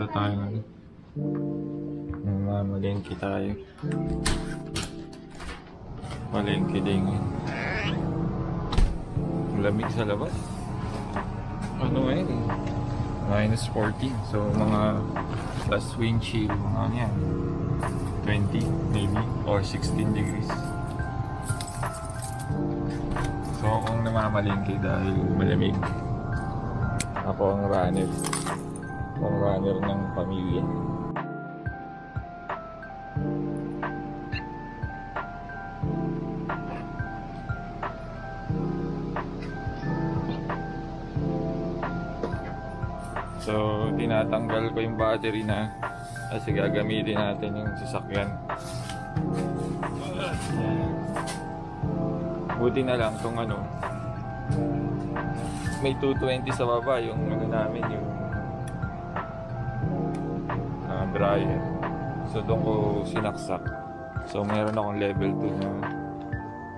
Punta tayo ngayon. Mamalengke tayo. Malengke din. Lamig sa labas. Ano ngayon eh? Minus 14. So mga plus wind chill, mga ano yan. 20 maybe or 16 degrees. So akong namamalingki dahil malamig. Ako ang runner. Ako ang runner ng pamilya. So, tinatanggal ko yung battery na kasi gagamitin natin yung sasakyan. Yan. Buti na lang tong ano, may 220 sa baba yung ano namin yung dryer. So doon ko sinaksak. So meron akong level 2 na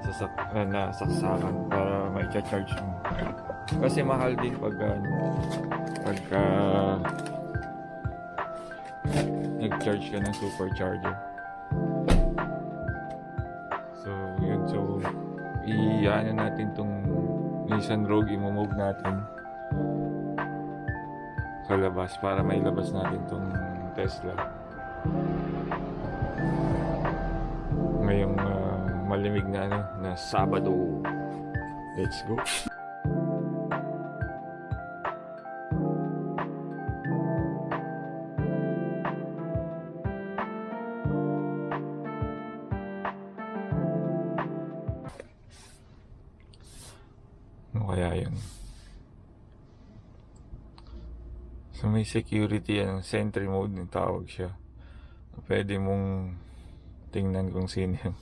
sasak na, na saksakan para may charge mo. Kasi mahal din pag ano, pagka nag-charge ka ng supercharger. So, yun. So, i-ano natin tong Nissan Rogue, i-move natin sa labas para may labas natin tong Tesla. Ngayong ah, malimig na ano, na Sabado. Let's go. So may security yan, sentry mode yung tawag siya. Pwede mong tingnan kung sino yung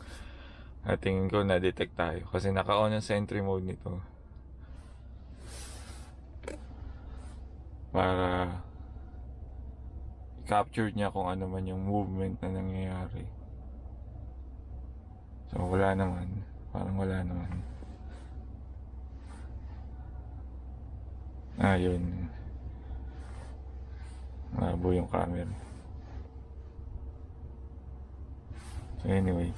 at tingin ko na-detect tayo kasi naka-on ang sentry mode nito. Para capture niya kung ano man yung movement na nangyayari. So wala naman. Parang wala naman. Ah, yun. Malabo yung camera. So anyway.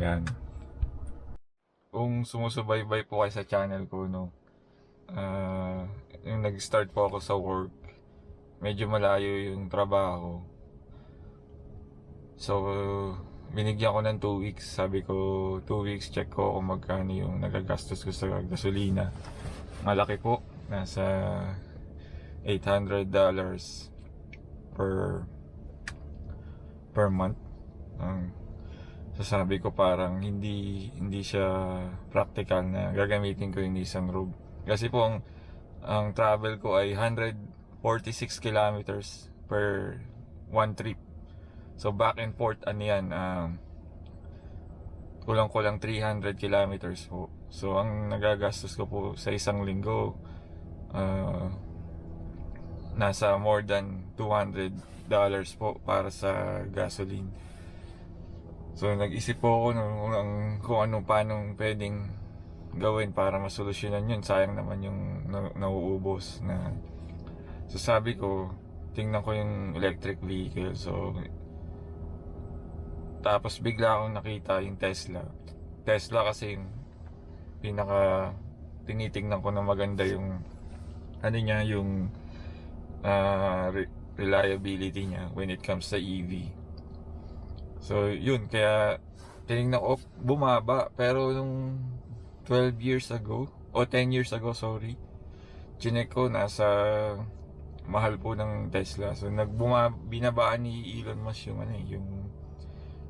Ayan. Kung sumusubaybay po kayo sa channel ko, no, ah, yung nag-start po ako sa work, medyo malayo yung trabaho. So, binigyan ko ng 2 weeks. Sabi ko, 2 weeks, check ko kung magkano yung nagagastos ko sa gasolina. Malaki po. Nasa $800 per per month. Ang sasabi ko parang hindi hindi siya practical na gagamitin ko yung Nissan Rogue. Kasi po ang, ang travel ko ay 146 kilometers per one trip. So back and forth ano yan, um, kulang-kulang 300 kilometers po. So ang nagagastos ko po sa isang linggo uh, nasa more than 200 dollars po para sa gasoline. So nag-isip po ako nung, kung ano paano pwedeng gawin para masolusyonan yun. Sayang naman yung na, nauubos na So sabi ko, tingnan ko yung electric vehicle. So tapos bigla akong nakita yung Tesla. Tesla kasi yung pinaka tinitingnan ko na maganda yung ano niya yung re- reliability niya when it comes sa EV. So yun kaya tinignan ko bumaba pero nung 12 years ago o 10 years ago sorry chinek ko nasa mahal po ng Tesla. So nagbuma binabaan ni Elon Musk yung ano eh, yung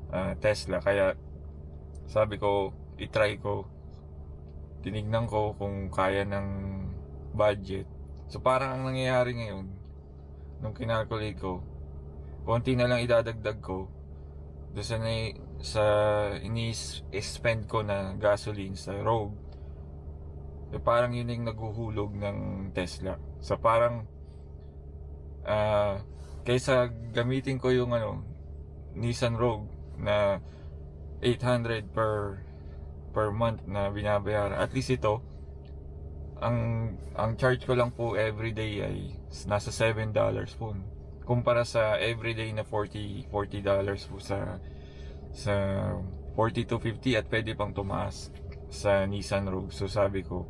ah, Tesla kaya sabi ko i-try ko tinignan ko kung kaya ng budget. So parang ang nangyayari ngayon nung kinalculate ko konti na lang idadagdag ko doon sa, na- sa ini-spend ko na gasoline sa Rogue eh, parang yun yung naghuhulog ng Tesla. So parang ah kaysa gamitin ko yung ano Nissan Rogue na 800 per per month na binabayaran. At least ito ang ang charge ko lang po everyday ay nasa 7 dollars po. Kumpara sa everyday na 40 40 dollars po sa sa 40 to 50 at pwede pang tumaas sa Nissan Rogue. So sabi ko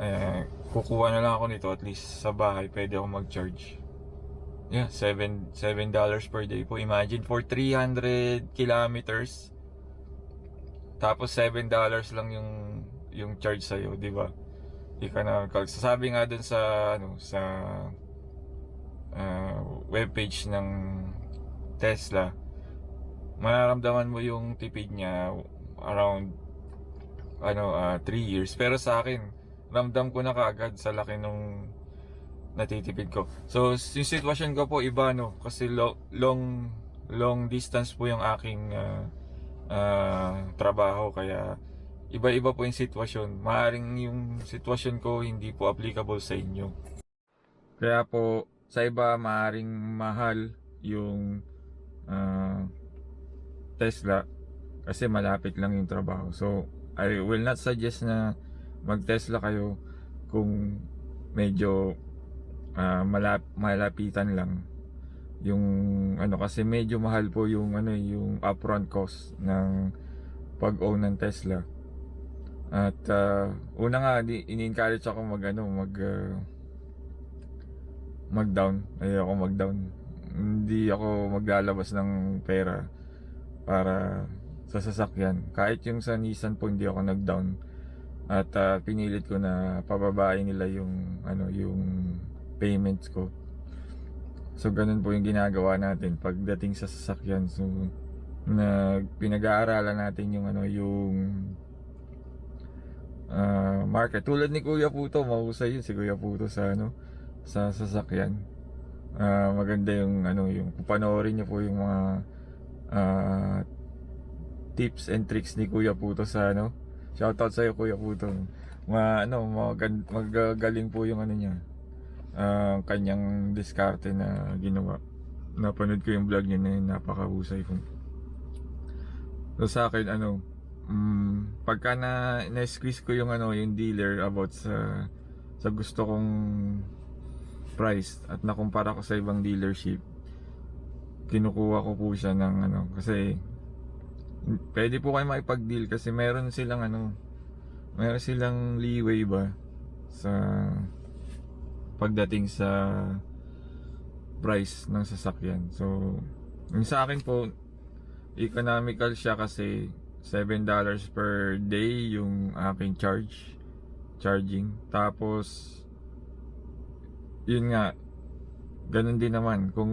eh, kukuha na lang ako nito at least sa bahay pwede ako mag-charge. Yeah, 7 7 dollars per day po. Imagine for 300 kilometers tapos 7 dollars lang yung yung charge sa iyo, 'di ba? Di ka na sabi nga dun sa ano sa uh, webpage ng Tesla mararamdaman mo yung tipid niya around ano 3 years. Pero sa akin ramdam ko na kaagad sa laki nung natitipid ko. So yung sitwasyon ko po iba no? Kasi lo, long long distance po yung aking ah, ah, trabaho. Kaya iba-iba po yung sitwasyon maaring yung sitwasyon ko hindi po applicable sa inyo kaya po sa iba maaring mahal yung ah, Tesla kasi malapit lang yung trabaho. So, I will not suggest na mag-Tesla kayo kung medyo ah, malap malapitan lang yung ano kasi medyo mahal po yung ano yung upfront cost ng pag-own ng Tesla. At ah, una nga di ini-encourage ako mag ano mag ah, mag-down. Ayoko mag-down. Hindi ako maglalabas ng pera para sa sasakyan. Kahit yung sa Nissan po hindi ako nag-down. At ah, pinilit ko na pababain nila yung ano yung payments ko. So ganun po yung ginagawa natin pagdating sa sasakyan. So nag pinag-aaralan natin yung ano yung ah, market. Tulad ni Kuya Puto, mahusay yun si Kuya Puto sa ano sa sasakyan. Ah, maganda yung ano yung panoorin niyo po yung mga ah, tips and tricks ni Kuya Puto sa ano. Shoutout sa iyo Kuya Puto. Ma ano, magag- magagaling po yung ano niya. ah, kanyang diskarte na ginawa. Napanood ko yung vlog niya na napakahusay po. So sa akin ano, mm, pagka na na-squeeze ko yung ano, yung dealer about sa sa gusto kong price at nakumpara ko sa ibang dealership kinukuha ko po siya ng ano kasi pwede po kayo makipag-deal kasi meron silang ano meron silang leeway ba sa pagdating sa price ng sasakyan. So yung sa akin po economical siya kasi 7 dollars per day yung aking charge charging. Tapos yun nga ganun din naman. Kung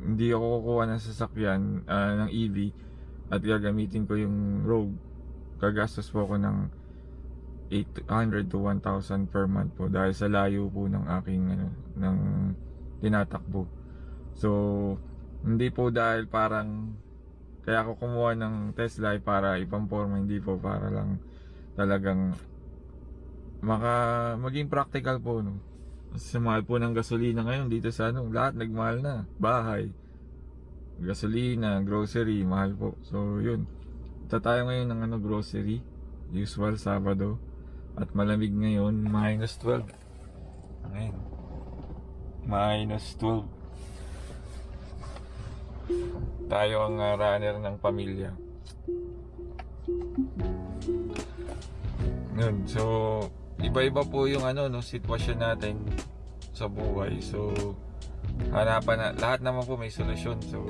hindi ako kukuha ng sasakyan ah, ng EV at gagamitin ko yung Rogue gagastos po ako ng 800 to 1,000 per month po dahil sa layo po ng aking ano, ng tinatakbo. So hindi po dahil parang kaya ako kumuha ng Tesla ay para ipamporma hindi po para lang talagang maka maging practical po no sa mahal po ng gasolina ngayon dito sa ano, lahat nagmahal na. Bahay, gasolina, grocery, mahal po. So, yun. Ito tayo ngayon ng ano, grocery. Usual, Sabado. At malamig ngayon, minus 12. Ngayon. Minus 12. Tayo ang uh, runner ng pamilya. Yun, so iba-iba po yung ano no sitwasyon natin sa buhay. So hanapan na lahat naman po may solusyon. So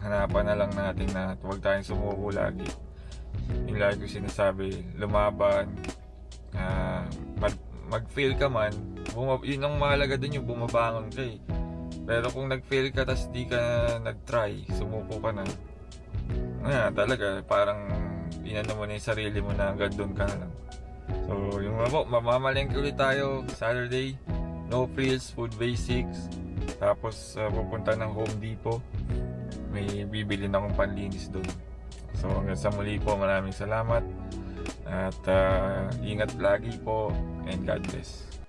hanapan na lang natin na huwag tayong sumuko lagi. Yung lagi ko sinasabi, lumaban, ah, mag, mag-fail ka man, bumab- yun ang mahalaga dun yung bumabangon ka eh. Pero kung nag-fail ka tas di ka nag-try, sumuko ka na, nga talaga parang inano mo na yung sarili mo na hanggang doon ka na lang. So, yung mga po, mamamalengke ulit tayo Saturday. No frills, food basics. Tapos, uh, pupunta ng Home Depot. May bibili na akong panlinis doon. So, hanggang sa muli po, maraming salamat. At uh, ingat lagi po and God bless.